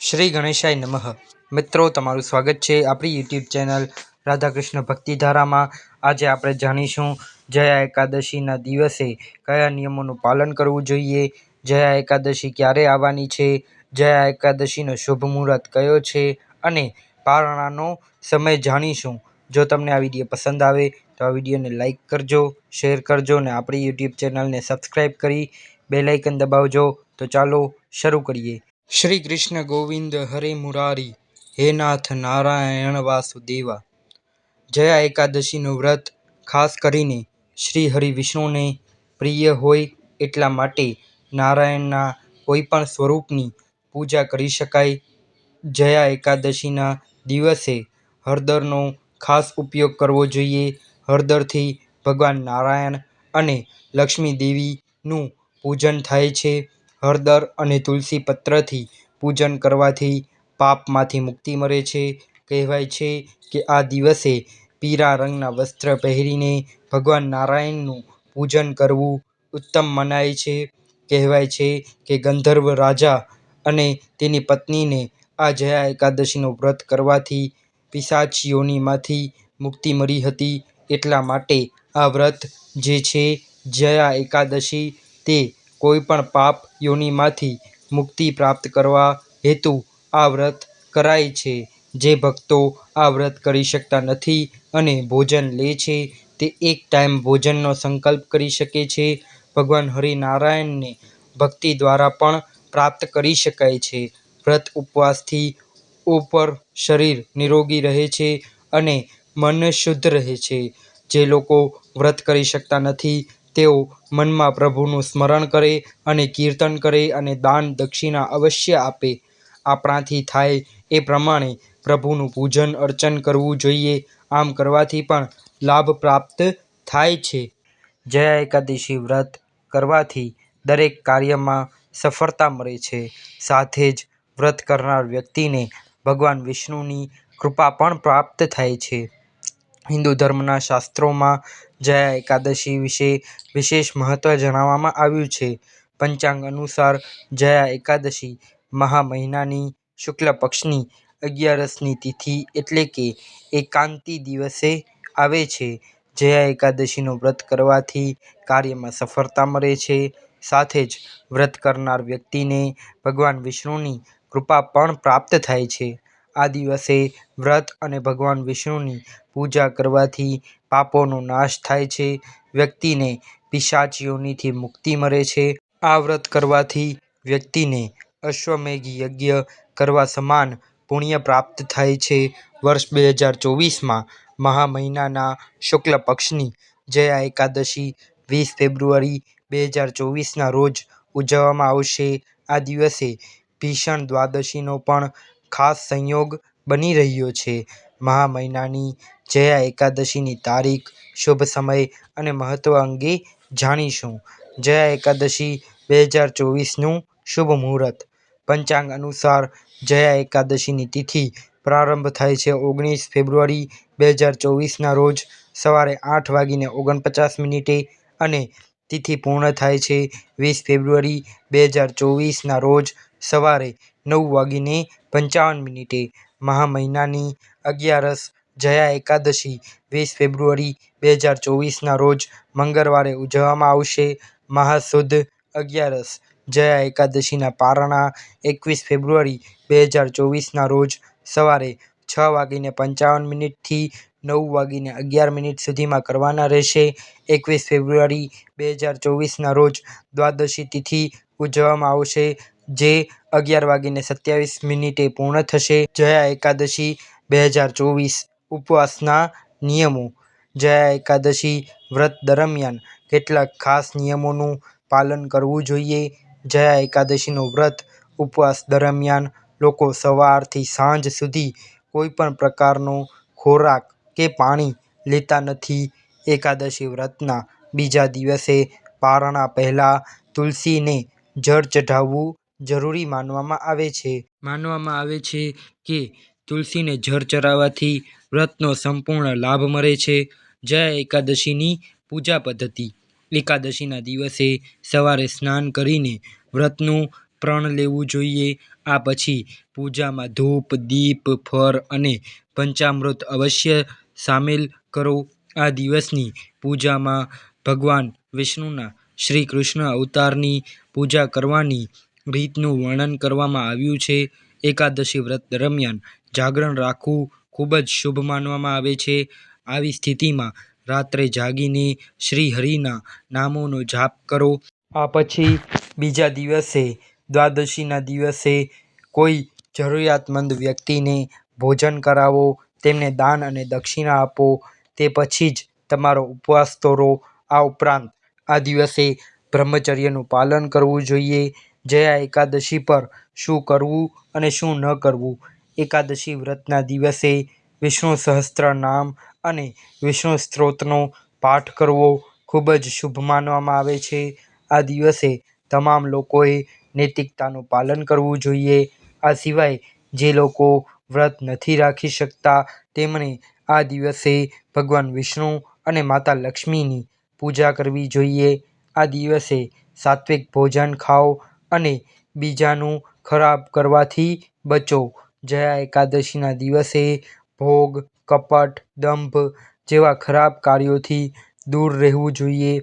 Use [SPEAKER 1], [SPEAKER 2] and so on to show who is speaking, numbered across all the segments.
[SPEAKER 1] શ્રી ગણેશાય નમઃ. મિત્રો, તમારું સ્વાગત છે આપણી યુટ્યુબ ચેનલ રાધાકૃષ્ણ ભક્તિધારામાં. આજે આપણે જાણીશું જયા એકાદશીના દિવસે કયા નિયમોનું પાલન કરવું જોઈએ, જયા એકાદશી ક્યારે આવવાની છે, જયા એકાદશીનો શુભ મુહૂર્ત કયો છે અને પારણાનો સમય જાણીશું. જો તમને આ વીડિયો પસંદ આવે તો આ વિડીયોને લાઇક કરજો, શેર કરજો અને આપણી યુટ્યુબ ચેનલને સબસ્ક્રાઈબ કરી બેલાઇકન દબાવજો. તો ચાલો શરૂ કરીએ. શ્રી કૃષ્ણ ગોવિંદ હરે મુરારી, હે નાથ નારાયણ વાસુદેવા. જયા એકાદશીનું વ્રત, ખાસ કરીને શ્રી હરિ વિષ્ણુને પ્રિય હોય એટલા માટે નારાયણના કોઈપણ સ્વરૂપની પૂજા કરી શકાય. જયા એકાદશીના દિવસે હળદરનો ખાસ ઉપયોગ કરવો જોઈએ. હળદરથી ભગવાન નારાયણ અને લક્ષ્મી દેવીનું પૂજન થાય છે. હળદર અને તુલસી પત્રથી પૂજન કરવાથી પાપમાંથી મુક્તિ મળે છે. કહેવાય છે કે આ દિવસે પીળા રંગના વસ્ત્ર પહેરીને ભગવાન નારાયણનું પૂજન કરવું ઉત્તમ મનાય છે. કહેવાય છે કે ગંધર્વ રાજા અને તેની પત્નીને આ જયા એકાદશીનું વ્રત કરવાથી પિશાચીઓનીમાંથી મુક્તિ મળી હતી. એટલા માટે આ વ્રત જે છે જયા એકાદશી તે કોઈપણ પાપ યોનિમાંથી મુક્તિ પ્રાપ્ત કરવા હેતુ આ વ્રત કરાય છે. જે ભક્તો આ વ્રત કરી શકતા નથી અને ભોજન લે છે, તે એક ટાઈમ ભોજનનો સંકલ્પ કરી શકે છે. ભગવાન હરિનારાયણને ભક્તિ દ્વારા પણ પ્રાપ્ત કરી શકાય છે. વ્રત ઉપવાસથી ઉપર શરીર નિરોગી રહે છે અને મન શુદ્ધ રહે છે. જે લોકો વ્રત કરી શકતા નથી તેઓ મનમાં પ્રભુનું સ્મરણ કરે અને કીર્તન કરે અને દાન દક્ષિણા અવશ્ય આપે. આપણાથી થાય એ પ્રમાણે પ્રભુનું પૂજન અર્ચન કરવું જોઈએ. આમ કરવાથી પણ લાભ પ્રાપ્ત થાય છે. જયા એકાદશી વ્રત કરવાથી દરેક કાર્યમાં સફળતા મળે છે. સાથે જ વ્રત કરનાર વ્યક્તિને ભગવાન વિષ્ણુની કૃપા પણ પ્રાપ્ત થાય છે. હિન્દુ ધર્મના શાસ્ત્રોમાં જયા એકાદશી વિશે વિશેષ મહત્વ જણાવવામાં આવ્યું છે. પંચાંગ અનુસાર જયા એકાદશી મહા મહિનાની શુક્લ પક્ષની અગિયારસની તિથિ એટલે કે એકાંતિ દિવસે આવે છે. જયા એકાદશીનું વ્રત કરવાથી કાર્યમાં સફળતા મળે છે. સાથે જ વ્રત કરનાર વ્યક્તિને ભગવાન વિષ્ણુની કૃપા પણ પ્રાપ્ત થાય છે. આ દિવસે વ્રત અને ભગવાન વિષ્ણુની પૂજા કરવાથી પાપોનો નાશ થાય છે. વ્યક્તિને પિશાચીઓનીથી મુક્તિ મળે છે. આ વ્રત કરવાથી વ્યક્તિને અશ્વમેઘ યજ્ઞ કરવા સમાન પુણ્ય પ્રાપ્ત થાય છે. વર્ષ બે હજાર ચોવીસમાં મહા મહિનાના શુક્લ પક્ષની જયા એકાદશી વીસ ફેબ્રુઆરી બે હજાર ચોવીસના રોજ ઉજવવામાં આવશે. આ દિવસે ભીષણ દ્વાદશીનો પણ ખાસ સંયોગ બની રહ્યો છે. મહા મહિનાની જયા એકાદશીની તારીખ, શુભ સમય અને મહત્વ અંગે જાણીશું. જયા એકાદશી બે હજાર ચોવીસનું શુભ મુહૂર્ત. પંચાંગ અનુસાર જયા એકાદશીની તિથિ પ્રારંભ થાય છે ઓગણીસ ફેબ્રુઆરી બે હજાર ચોવીસના રોજ સવારે આઠ વાગીને ઓગણપચાસ મિનિટે અને તિથિ પૂર્ણ થાય છે વીસ ફેબ્રુઆરી બે હજાર ચોવીસના રોજ સવારે નવ વાગીને પંચાવન મિનિટે મહા મહિનાની અગિયારસ જયા એકાદશી, વીસ ફેબ્રુઆરી બે હજાર ચોવીસના રોજ મંગળવારે ઉજવવામાં આવશે મહાસુદ અગિયારસ જયા એકાદશીના પારણા, એકવીસ ફેબ્રુઆરી બે હજાર ચોવીસના રોજ સવારે છ વાગીને પંચાવન મિનિટથી નવ વાગીને અગિયાર મિનિટ સુધીમાં કરવાના રહેશે. એકવીસ ફેબ્રુઆરી બે હજાર ચોવીસના રોજ દ્વાદશી તિથિ ઉજવવામાં આવશે. જે અગિયાર વાગીને સત્યાવીસ મિનિટે પૂર્ણ થશે. જયા એકાદશી બે હજાર ચોવીસ ઉપવાસના નિયમો. જયા એકાદશી વ્રત દરમિયાન કેટલાક ખાસ નિયમોનું પાલન કરવું જોઈએ. જયા એકાદશીનું વ્રત ઉપવાસ દરમિયાન લોકો સવારથી સાંજ સુધી કોઈપણ પ્રકારનો ખોરાક કે પાણી લેતા નથી. એકાદશી વ્રતના બીજા દિવસે પારણા પહેલાં તુલસીને જળ ચઢાવવું જરૂરી માનવામાં આવે છે. માનવામાં આવે છે કે તુલસીને જળ ચડાવવાથી વ્રતનો સંપૂર્ણ લાભ મળે છે. જયા એકાદશીની પૂજા પદ્ધતિ. એકાદશીના દિવસે સવારે સ્નાન કરીને વ્રતનું પ્રણ લેવું જોઈએ. આ પછી પૂજામાં ધૂપ, દીપ, ફળ અને પંચામૃત અવશ્ય સામેલ કરો. આ દિવસની પૂજામાં ભગવાન વિષ્ણુના શ્રી કૃષ્ણ અવતારની પૂજા કરવાની રીતનું વર્ણન કરવામાં આવ્યું છે. એકાદશી વ્રત દરમિયાન જાગરણ રાખવું ખૂબ જ શુભ માનવામાં આવે છે. આવી સ્થિતિમાં રાત્રે જાગીને શ્રી હરિના નામોનો જાપ કરો. આ પછી બીજા દિવસે, દ્વાદશીના દિવસે કોઈ જરૂરિયાતમંદ વ્યક્તિને ભોજન કરાવો, તેમને દાન અને દક્ષિણા આપો, તે પછી જ તમારો ઉપવાસ તોરો. આ ઉપરાંત આ દિવસે બ્રહ્મચર્યનું પાલન કરવું જોઈએ. જયા એકાદશી પર શું કરવું અને શું ન કરવું? એકાદશી વ્રતના દિવસે વિષ્ણુ સહસ્ત્ર નામ અને વિષ્ણુ સ્ત્રોતનો પાઠ કરવો ખૂબ જ શુભ માનવામાં આવે છે. આ દિવસે તમામ લોકોએ નૈતિકતાનું પાલન કરવું જોઈએ. આ સિવાય જે લોકો વ્રત નથી રાખી શકતા, તેમણે આ દિવસે ભગવાન વિષ્ણુ અને માતા લક્ષ્મીની પૂજા કરવી જોઈએ. આ દિવસે સાત્વિક ભોજન ખાઓ અને બીજાનું ખરાબ કરવાથી બચો. જયા એકાદશીના દિવસે ભોગ, કપટ, દંભ જેવા ખરાબ કાર્યોથી દૂર રહેવું જોઈએ.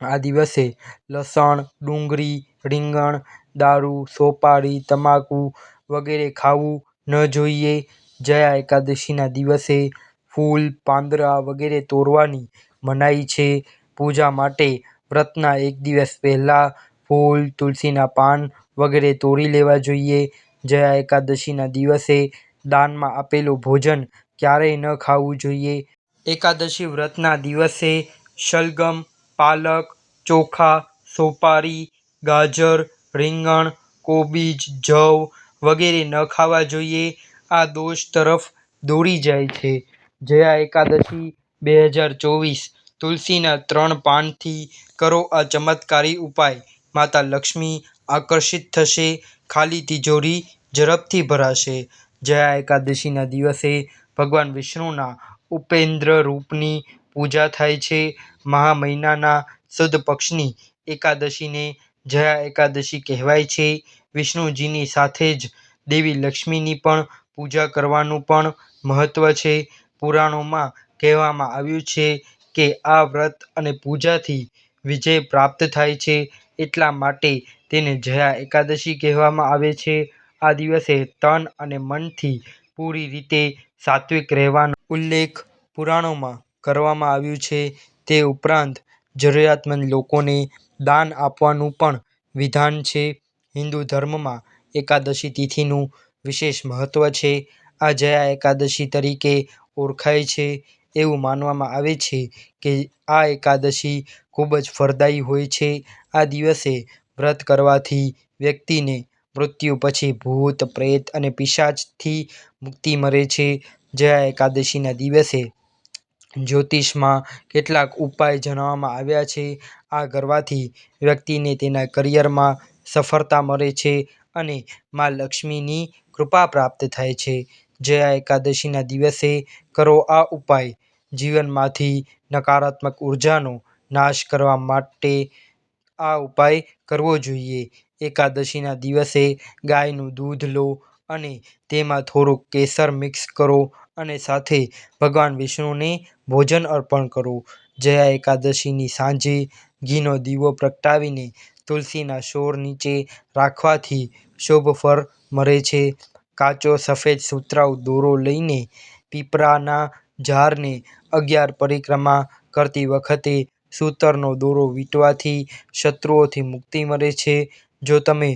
[SPEAKER 1] આ દિવસે લસણ, ડુંગળી, રીંગણ, દારૂ, સોપારી, તમાકુ વગેરે ખાવું ન જોઈએ. જયા એકાદશીના દિવસે ફૂલ પાંદડા વગેરે તોડવાની મનાઈ છે. પૂજા માટે વ્રતના એક દિવસ પહેલા ફૂલ, તુલસીના પાન વગેરે તોડી લેવા જોઈએ. જયા એકાદશીના દિવસે દાનમાં આપેલું ભોજન ક્યારેય ન ખાવું જોઈએ. એકાદશી વ્રતના દિવસે શલગમ, પાલક, ચોખા, સોપારી, ગાજર, રીંગણ, કોબીજ, જવ વગેરે ન ખાવા જોઈએ. આ દોષ તરફ દોરી જાય છે. જયા એકાદશી બે હજાર ચોવીસ તુલસીના ત્રણ પાનથી કરો આ ચમત્કારી ઉપાય. માતા લક્ષ્મી આકર્ષિત થશે, ખાલી તિજોરી ઝડપથી ભરાશે. જયા એકાદશીના દિવસે ભગવાન વિષ્ણુના ઉપેન્દ્ર રૂપની પૂજા થાય છે. મહા મહિનાના સુદ પક્ષની એકાદશીને જયા એકાદશી કહેવાય છે. વિષ્ણુજીની સાથે જ દેવી લક્ષ્મીની પણ પૂજા કરવાનું પણ મહત્ત્વ છે. પુરાણોમાં કહેવામાં આવ્યું છે કે આ વ્રત અને પૂજાથી વિજય પ્રાપ્ત થાય છે. એટલા માટે તેને જયા એકાદશી કહેવામાં આવે છે. આ દિવસે તન અને મનથી પૂરી રીતે સાત્વિક રહેવાનો ઉલ્લેખ પુરાણોમાં કરવામાં આવ્યું છે. તે ઉપરાંત જરૂરિયાતમંદ લોકોને દાન આપવાનું પણ વિધાન છે. હિન્દુ ધર્મમાં એકાદશી તિથિનું વિશેષ મહત્વ છે. આ જયા એકાદશી તરીકે ઓળખાય છે. એવું માનવામાં આવે છે કે આ એકાદશી ખૂબ જ ફળદાયી હોય છે. આ દિવસે વ્રત કરવાથી વ્યક્તિને મૃત્યુ પછી ભૂત, પ્રેત અને પિશાચથી મુક્તિ મળે છે. જયા એકાદશીના દિવસે જ્યોતિષમાં કેટલાક ઉપાય જણાવવામાં આવ્યા છે. આ કરવાથી વ્યક્તિને તેના કરિયરમાં સફળતા મળે છે અને મા લક્ષ્મીની કૃપા પ્રાપ્ત થાય છે. જયા એકાદશીના દિવસે કરો આ ઉપાય જીવનમાંથી નકારાત્મક ઉર્જાનો નાશ કરવા માટે આ ઉપાય કરવો જોઈએ. એકાદશીના દિવસે ગાયનું દૂધ લો અને તેમાં થોડુંક કેસર મિક્સ કરો અને સાથે ભગવાન વિષ્ણુને ભોજન અર્પણ કરો. જયા એકાદશીની સાંજે ઘીનો દીવો પ્રગટાવીને તુલસીના છોડ નીચે રાખવાથી શુભ ફળ મળે છે. કાચો સફેદ સુતરાઉ દોરો લઈને પીપળાના ઝાડને અગિયાર પરિક્રમા કરતી વખતે સૂતરનો દોરો વીંટવાથી, શત્રુઓથી મુક્તિ મળે છે. જો તમે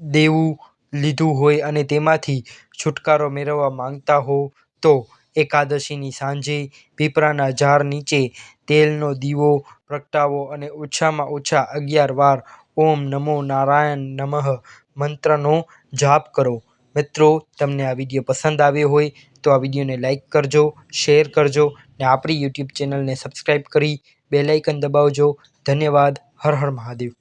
[SPEAKER 1] દેવું લીધું હોય અને તેમાંથી છુટકારો મેળવવા માંગતા હો, તો એકાદશીની સાંજે પીપળાના ઝાડ નીચે તેલનો દીવો પ્રગટાવો અને ઓછામાં ઓછા અગિયાર વાર ઓમ નમો નારાયણ નમઃ મંત્રનો જાપ કરો. મિત્રો, તમને આ વીડિયો પસંદ આવ્યો હોય તો આ વિડીયોને લાઇક કરજો, શેર કરજો ને આપણી યુટ્યુબ ચેનલને સબસ્ક્રાઈબ કરી બેલ આઇકન દબાવજો. ધન્યવાદ. હર હર મહાદેવ.